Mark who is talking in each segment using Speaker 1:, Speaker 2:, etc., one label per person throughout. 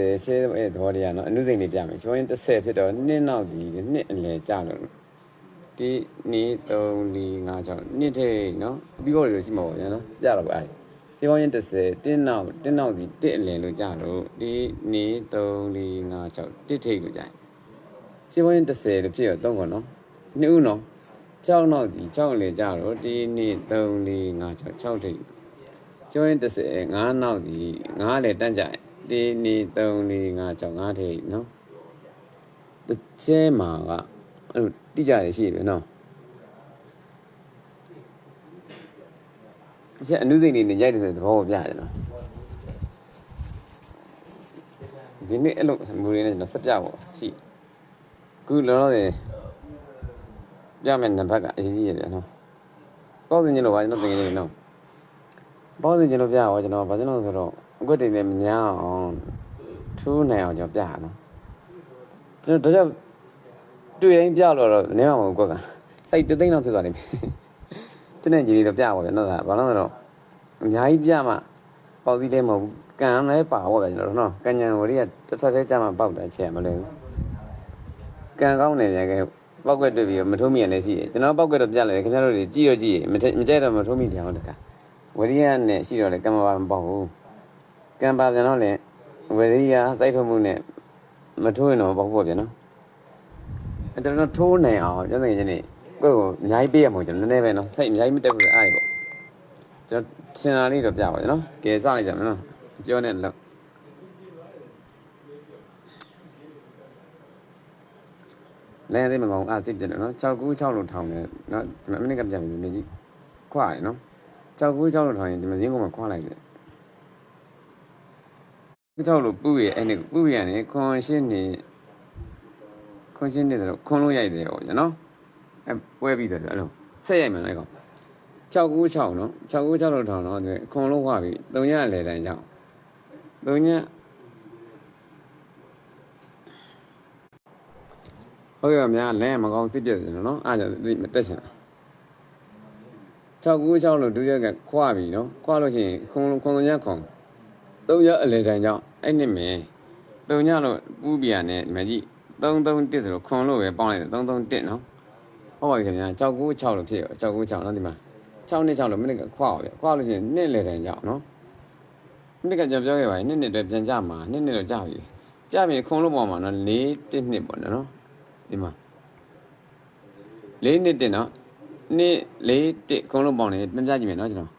Speaker 1: 30ချဲတဲ့သဘောတရားနော်အနုစိန်လေးပြမယ်ကျောင်းရင်30ဖြစ်တော့နှစ်နောက်ဒီနှစ်အလယ်ကြလို့ဒီနေ့3 4 5 6နှစ်ထိနော်ပြီးတော့လို့ရှိမှာပေါ့ညာနော်ပြတော့ပါအဲ့ကျောင်းရင်30တင်းနောက်တင်းနောက်ဒီတစ်အလယ်လို့ကြလို့ဒီနေ့3 4 5 6တစ်ထိလို့ကြရင်ကျောင်းရင်30လို့ဖြစ်ရတော့ကောနော်နှစ်ဦးနော်ကျောင်းနောက်ဒီကျောင်းလေကြတော့ဒီနေ့3 4 5 6 6ထိကျောင်းရင်30 5နောက်ဒီ5လေတန်းကြရင် ဒီနေ့3 4 5 6 5ထိနော်တစ်ချဲမှာကအဲ့လိုတိကြရရှိတယ်နော်အချက်အနုစိတ်နေနေရိုက်တဲ့သဘောကိုပြရတယ်နော်ဒီနေ့အဲ့လိုမူရင်းနဲ့ကျွန်တော်ဆက်ပြဖို့ရှိခုလောလောဆယ်ပြမယ်နံပါတ်ကအရေးကြီးရတယ်နော်ပေါ့စင်ကျလို့ပါကျွန်တော်သင်နေတယ်နော်ပေါ့စင်ကျလို့ပြရောကျွန်တော်ဘာလို့လဲဆိုတော့ အကွက်တွေလည်းမညာအောင်ထူးနိုင်အောင်ကျွန်တော်ပြရနော်ကျွန်တော်ဒါကြောင့်တွေ့ရင်ပြလို့တော့နည်းအောင်ကွက်ကစိတ်တသိမ့်တော့ဖြစ်သွားလိမ့်မယ်တင်းတဲ့ကြီးလေးတော့ပြပါဗျာနော်ဒါဘာလို့လဲဆိုတော့အများကြီးပြမှပေါက်သီးလည်းမဟုတ်ဘူးကံလည်းပါဟောဗျာကျွန်တော်တို့နော်ကံညာဝရိယတစ်ဆက်သေးကြမှာပေါက်တာချက်မလို့ကံကောင်းတယ်လေကဲပေါက်ကွက်တွေ့ပြီးတော့မထုံးမိရလည်းရှိတယ်ကျွန်တော်ပေါက်ကွက်တော့ပြလိုက်တယ်ခင်ဗျားတို့တွေကြည့်ရကြည့်မထမကြိုက်တော့မထုံးမိတယ်ဟုတ်တကဝရိယနဲ့ရှိတော့လေကံမပါမပေါက်ဘူး ကံပါပြန်တော့လေဝရိယစိုက်ထုံးမှုနဲ့မထိုးရင်တော့ပေါက်ဖို့ဗျာနော်အဲ့တော့ထိုးနိုင်အောင်ကျွန်တော်ချင်းနေကိုယ့်ကိုအများကြီးပေးရမှာကျွန်တော်နည်းနည်းပဲနော်စိတ်အများကြီးမတက်ဘူးလေအဲ့ဒီပေါ့ကျွန်တော်ထင်တာလေးတော့ပြပါကျွန်တော်ကဲစလိုက်ကြမယ်နော်ပြောနေလောက်လဲသေးမကောင်းအာစစ်ပြတယ်နော်6 9 6လို့ထောင်တယ်နော်ဒီမှာအမိနစ်ကပြန်ပြီမြေကြီးခွာရနော်6 9 6လို့ထောင်ရင်ဒီမှာရင်းကုန်မှာခွာလိုက်တယ်ဒီ တော့လို့ပူရအဲ့ဒီပူရနေခွန်ရှင်းနေခွန်ရှင်းနေဆိုတော့ခွန်လို့ရိုက်တယ်ဟောကျွန်တော်အဲပွဲပြီးတယ်အဲ့လိုဆက်ရိုက်မယ်လေကောင်696နော်696လို့ထောင်တော့ဒီခွန်လို့ခွာပြီ3ရက်လေတိုင်းကြောင့်3ရက်ဟုတ်ရများလဲမကောင်းစစ်ပြတယ်နော်အားကြောင့်ဒီမတက်ချင်696လို့ဒုရက်ကခွာပြီနော်ခွာလို့ရှိရင်ခွန်ခွန်3ရက်ခွန် 3ရက်အလေတိုင်းကြောင့်အဲ့နှစ်မယ်3ရက်လို့ပူးပြန်နေမကြီး331ဆိုတော့ခွန်လို့ပဲပေါင်းလိုက်တယ်331နော်ဟုတ်ပါပြီခင်ဗျာ696လို့ဖြစ်ရော696နော်ဒီမှာ6နှစ်6လို့မိနစ်ကခွာပါဗျခွာလို့ရှိရင်နှစ်လေတိုင်းကြောင့်နော်မိနစ်ကကျွန်တော်ပြောခဲ့ပါရင်နှစ်နှစ်တည်းပြန်ကြမှာနှစ်နှစ်တော့ကြပြီကြပြီခွန်လို့ပေါ့မှာနော်4 1နှစ်ပေါ့နော်ဒီမှာ4နှစ်တင်နော်နှစ်4 1ခွန်လို့ပေါ့နေပြန်ကြကြည့်မယ်နော်ကျွန်တော်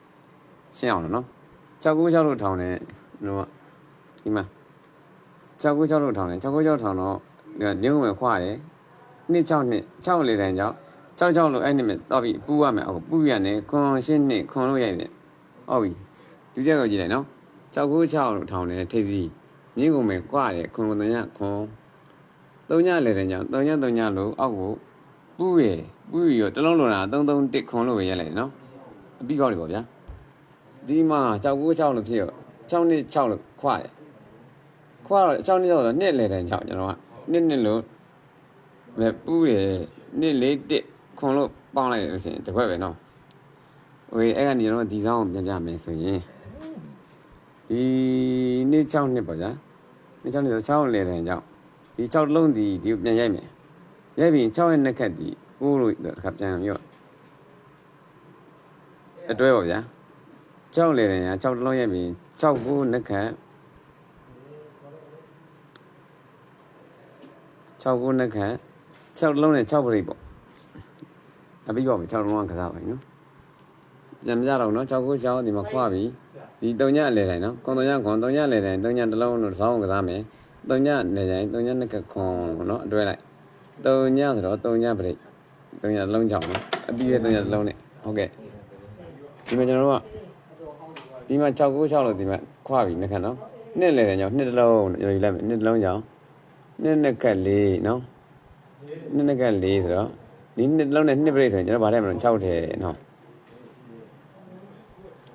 Speaker 1: ရှင်းအောင်နော်696လို့ထောင်းတယ် နော်ဒီမှာ696လို့ထောင်းတယ်696ထောင်းတော့ညုံဝင်ခွာတယ်နှစ်6နှစ်6လေတိုင်းကြောင့်6 6လို့အဲ့နှစ်မြတော့ပြီးပူရမယ်အခုပူရနေခွန်ရှင်းနှစ်ခွန်လို့ရိုက်တယ်ဟုတ်ပြီဒုတိယကိုကြည့်လိုက်နော်696လို့ထောင်းတယ်ထိပ်စီမြင်းကုန်မယ်ခွာတယ်ခွန်ခွန်တညခွန်3ညလေတိုင်းကြောင့်3ည3ညလို့အောက်ကိုပူရပူရရောတလုံးလုံးလား331ခွန်လို့ပဲရိုက်လိုက်နော်အပြီးကောက်တယ်ပေါ့ဗျာဒီမှာ696လို့ဖြစ်ရော 6နှစ်6လို့ခွာတယ်ခွာတော့6နှစ်6ဆိုနှစ်လေတိုင်းကြောင့်ကျွန်တော်ကနှစ်နှစ်လို့ပဲပူရနှစ်လေးတစ်ခွန်လို့ပေါင်းလိုက်လို့ရှိရင်တစ်ခွက်ပဲနော်ဟိုအဲ့ကနေကျွန်တော်ဒီဆောင်ကိုပြန်ပြမယ်ဆိုရင်ဒီနှစ်6နှစ်ပေါ့ဗျာနှစ်6နှစ်ဆို6လေတိုင်းကြောင့်ဒီ6လုံးဒီဒီပြန်ရိုက်မယ်ရိုက်ပြီး6ရဲ့နှစ်ခက်ဒီကိုလို့တစ်ခါပြန်ပြီးတော့အတွဲပေါ့ဗျာ 6လေတိုင်းက6လုံးရိုက်ပြီး6ကိုနှစ်ခက်6ကိုနှစ်ခက်6လုံးနဲ့6ပရိတ်ပေါ့အပြီးပါပြီ6လုံးကကစားပါပြီနော်ပြန်မကြတော့နော်6ကို6ဒီမှာခွာပြီဒီ3ညလေတိုင်းနော်ခွန်3ညခွန်3ညလေတိုင်း3ညတစ်လုံးတော့သောင်းကစားမယ်3ညလေတိုင်း3ညနှစ်ခက်ခွန်နော်အတွဲလိုက်3ညဆိုတော့3ညပရိတ်3ညတစ်လုံးချောင်းနော်အပြီးရဲ့3ညတစ်လုံးနဲ့ဟုတ်ကဲ့ဒီမှာကျွန်တော်တို့က ဒီမှာ6ကို6လို့ဒီမှာခွာပြီနှစ်ခက်နော်နှစ်လေတိုင်းကြောင့်နှစ်တစ်လုံးယူလိုက်မယ်နှစ်တစ်လုံးကြောင့်နှစ်နှစ်ခက်လေးနော်နှစ်နှစ်က၄ဆိုတော့ဒီနှစ်လုံးနဲ့နှစ်ပြိတ်ဆိုရင်ကျွန်တော်ဗားထဲမှာ6ထဲနော်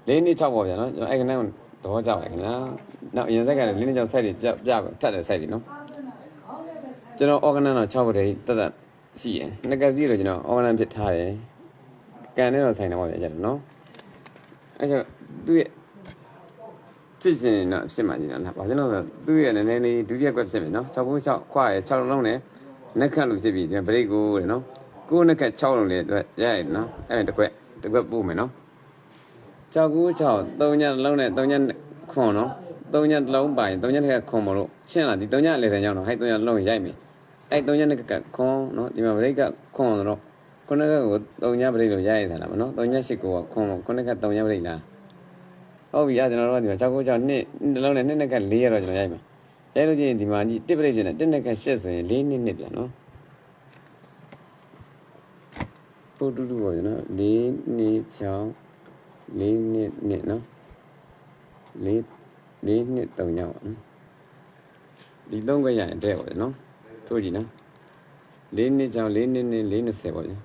Speaker 1: ၄နှစ်6ပေါ့ဗျာနော်ကျွန်တော်အဲ့ကနေသဘောကျပါခင်ဗျာနောက်အရင်ဆက်ကလည်း၄နှစ်6ဆက်တွေပြပြထပ်တဲ့ဆက်တွေနော်ကျွန်တော် organ တော့6ထဲတက်တက်ရှိရယ်နှစ်ကစီတော့ကျွန်တော် organ ဖြစ်ထားတယ်ကန်နဲ့တော့ဆိုင်တော့ဗျာကျွန်တော်နော်အဲ့ကျသူ့ရဲ့စ ဖြစ်ချင်တော့ဖြစ်မှကြီးနော်ဘာလို့လဲဆိုတော့သူ့ရဲ့နည်းနည်းလေးဒုတိယကွက်ဖြစ်မယ်နော်6ဘူး6ခွာရ6လုံးနဲ့နှက်ခတ်လို့ဖြစ်ပြီးဒီဘရိတ်ကိုတဲ့နော်ကိုနှက်ခတ်6လုံးလေးအတွက်ရရနော်အဲ့ဒါတစ်ကွက်တစ်ကွက်ပို့မယ်နော်6ကူ6 3ညလုံးနဲ့3ညခွန်နော်3ညလုံးပိုင်3ညတစ်ခါခွန်မလို့ရှင်းလားဒီ3ညလေဆန်ကြောင်းတော့ဟဲ့3ညလုံးရိုက်မယ်အဲ့3ညတစ်ခါခွန်နော်ဒီမှာဘရိတ်ကခွန်တော့ခုနကကို3ညဘရိတ်လို့ရရတာလားမနော်3ည8ကိုခွန်ခုနက3ညဘရိတ်လား ဟုတ်ပြီအဲကျွန်တော်တို့ကဒီမှာ6ကို6နှစ်တစ်လုံးနဲ့နှစ်နှစ်က4ရတော့ကျွန်တော်ရိုက်မယ်ရိုက်လို့ချင်းဒီမှာကြီးတစ်ပရိတ်ပြင်နဲ့တစ်နှစ်က8ဆိုရင်4နှစ်နှစ်ပြန်နော်ပို့တူတူပေါ့ကျွန်တော်4နှစ်6 4နှစ်နှစ်နော်4 4နှစ်3ညောက်ပါနော်ဒီ3ခွက်ရရင်တဲ့ပေါ့နော်တို့ကြည့်နော်4နှစ်6 4နှစ်နှစ်420ပေါ့ဗျာ